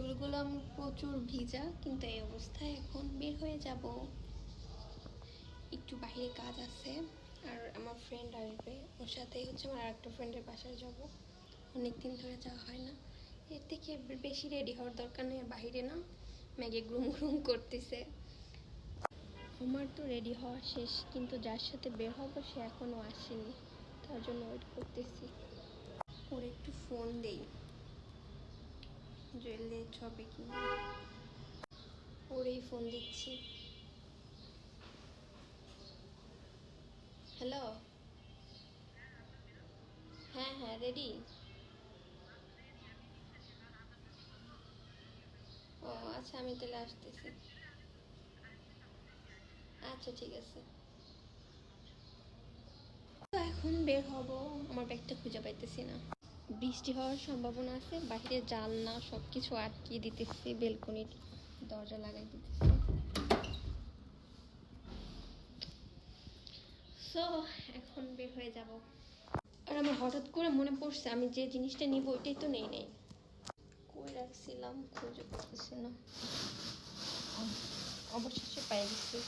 চুলগুলো প্রচুর ভিজা, কিন্তু এই অবস্থায় এখন বের হয়ে যাব। একটু বাইরে কাজ আছে, আর আমার ফ্রেন্ড আসবে। ওর সাথেই হচ্ছে আমার আরেকটা ফ্রেন্ডের বাসায় যাব। অনেক দিন ধরে যাওয়া হয় না। এর থেকে বেশি রেডি হওয়ার দরকার নেই বাইরে না ম্যাগে গ্রুম গ্রুম করতেছে। আমার তো রেডি হওয়া শেষ, কিন্তু যার সাথে বের হব সে এখনও আসেনি। তার জন্য ওয়েট করতেছি। ওর একটু ফোন দেই। যে লেট হবে কি না ওরেই ফোন দিচ্ছি। হ্যালো হ্যাঁ হ্যাঁ রেডি ও আচ্ছা আমি তাহলে আসতেছি। আচ্ছা ঠিক আছে। এখন বের হব, আমার ব্যাগটা খুঁজে পাইতেছি না। বৃষ্টি হওয়ার সম্ভাবনা আছে বাইরে জানলা সব কিছু আটকিয়ে দিতেছি, বেলকনির দরজা লাগাই দিতেছি। সো এখন বের হয়ে যাব। আর আমার হঠাৎ করে মনে পড়ছে, আমি যে জিনিসটা নিব ওইটাই তো নেই নেই। কই রাখছিলাম? খুঁজে পাচ্ছি না। অবশেষে পাই গেছি।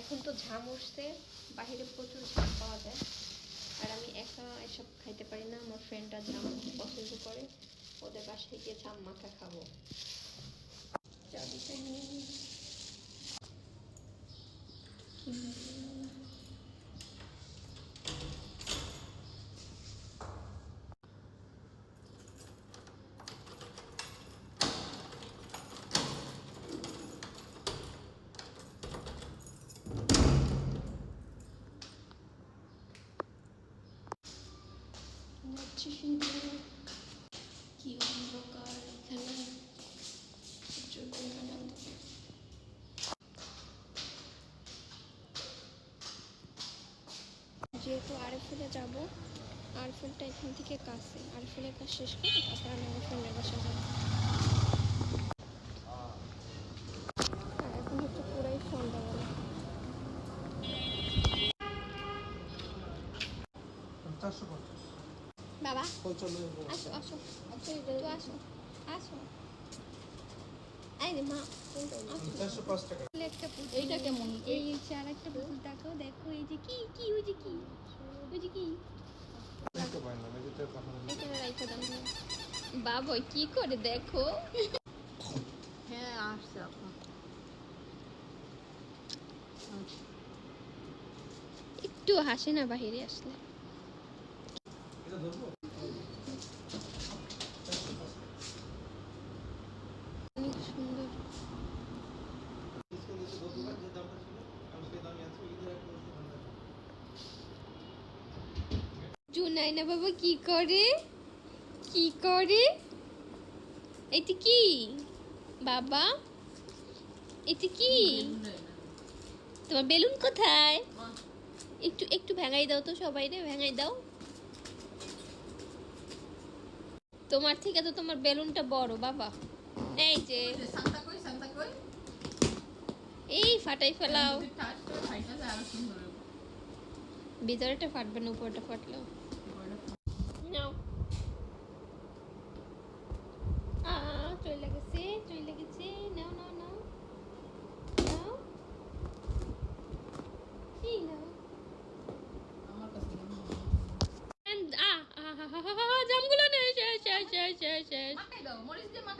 এখন তো ঝাম উঠছে বাইরে প্রচুর ঝাম পাওয়া যায়। আর আমি একা এসব খাইতে পারি না। আমার ফ্রেন্ডরা জামা পছন্দ করে, ওদের বাসায় গিয়ে জাম মাখা খাব। চাবিটা নিয়ে যাচ্ছি সিঁদুর কি অন্ধকার এখানে যেহেতু আরএফএলে যাব আরএফএলটা এখান থেকে কাছে। আরএফএলের কাজ শেষ করে তারপর আমি আমার ফ্রেন্ডের বাসায় যাব। আর এখন হচ্ছে বাবা। আসো আসো আসো তো আসো আসো। এই মা আসো। চারশো পাঁচ টাকা। তাহলে একটা পুতুল এইটা কেমন? এই হচ্ছে আর একটা পুতুল দেখো দেখো এই যে কি ওই যে ওই যে বাবা কি করে দেখো? হ্যাঁ আসছে একটু হাসে না বাহিরে আসলে এটা ধরবো অনেক সুন্দর জুনাইনা বাবা কি করে? কি করে? এটা কি? বাবা এটা কি? তোমার বেলুন কোথায়? একটু একটু ভেঙাই দাও তো সবাই রে ভেঙাই দাও। তোমার থেকে তো তোমার বেলুনটা বড় বাবা। এই যে। এই ফাটাই ফেলাও। ভিতরেটা ফাটবে না উপরটা ফাটলেও।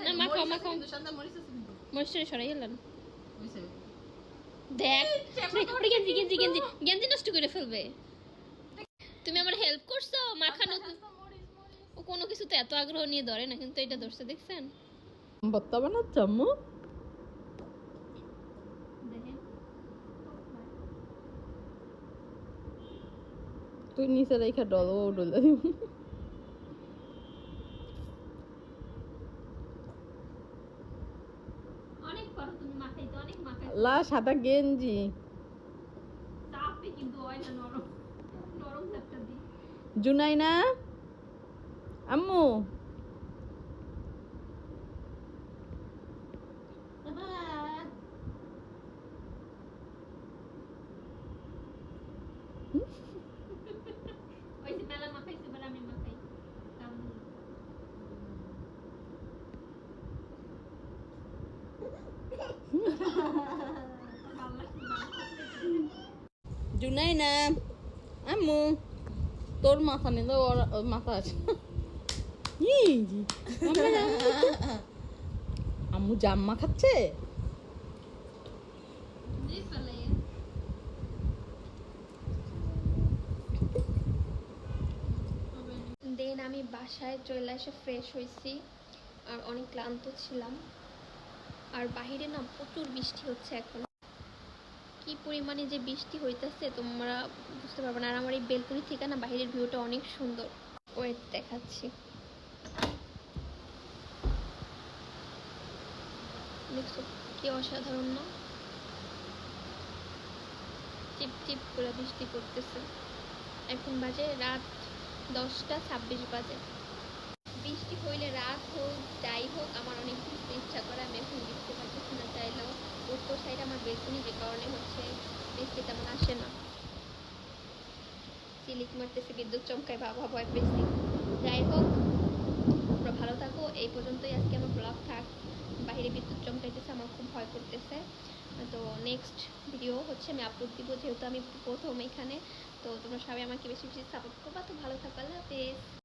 না, দাও। মাখাও, মরিচ আছে মাখাও। কিন্তু, সান্তা মরিচ আছে কিন্তু মরিচটা সরাই গেলেন দেখ গেঞ্জি গেঞ্জি গেঞ্জি গেঞ্জি নষ্ট করে ফেলবে তুমি আমার হেল্প করছ মাখানো মরিচ মরিচ ও কোনো কিছুতে এত আগ্রহ নিয়ে ধরে না কিন্তু এটা ধরছে দেখছেন ভর্তা বানাচ্ছ আম্মু তুই নিচে রেখে ডল ও ডলে অনেক পারো তুমি মাখাইতে অনেক মাখাই লা সাদা গেঞ্জি। চাপে কিন্তু হয় না নরম নরম চাপটা দি জুনাই না আম্মু? ওই যে মেলা মাখাইছে এবার আমি মাখাই কারণ জুনাই না আম্মু তোর মাথা নেই তো ওর মাথা আছে। আম্মু- জাম্মা খাচ্ছে দেন আমি বাসায় চলে এসে ফ্রেশ হয়েছি আর অনেক ক্লান্ত ছিলাম। আর বাইরে না প্রচুর বৃষ্টি হচ্ছে এখন। কি পরিমাণে যে বৃষ্টি হইতেছে তোমরা বুঝতে পারবে না। আর আমার এই বেলকনি থেকে না বাইরের ভিউটা অনেক সুন্দর। ওয়েট দেখাচ্ছি। দেখছ, কি অসাধারণ না? টিপ টিপ করে বৃষ্টি পড়তেছে। এখন বাজে রাত দশটা ছাব্বিশ বাজে। বৃষ্টি হইলে রাত হোক, যাই হোক, আমার অনেক ঘুরতে ইচ্ছা করে, আমি এখন বৃষ্টি পারতেছি না সাইডে আমার বেলকনি যে কারণে হচ্ছে বৃষ্টি তেমন আসে না। সিলিক মারতেছে, বিদ্যুৎ চমকায় বাবা ভয় পেয়েছি যাই হোক, তোমরা ভালো থাকো, এই পর্যন্তই আজকে আমার ব্লগ থাক। বাইরে বিদ্যুৎ চমকাইতেছে, আমার খুব ভয় করতেছে। তো নেক্সট ভিডিও হচ্ছে আমি আপলোড দিব, যেহেতু আমি প্রথম এখানে। তো তোমরা সবাই আমাকে বেশি বেশি সাপোর্ট করবা, তো ভালো থাকো, আল্লাহ হাফেজ।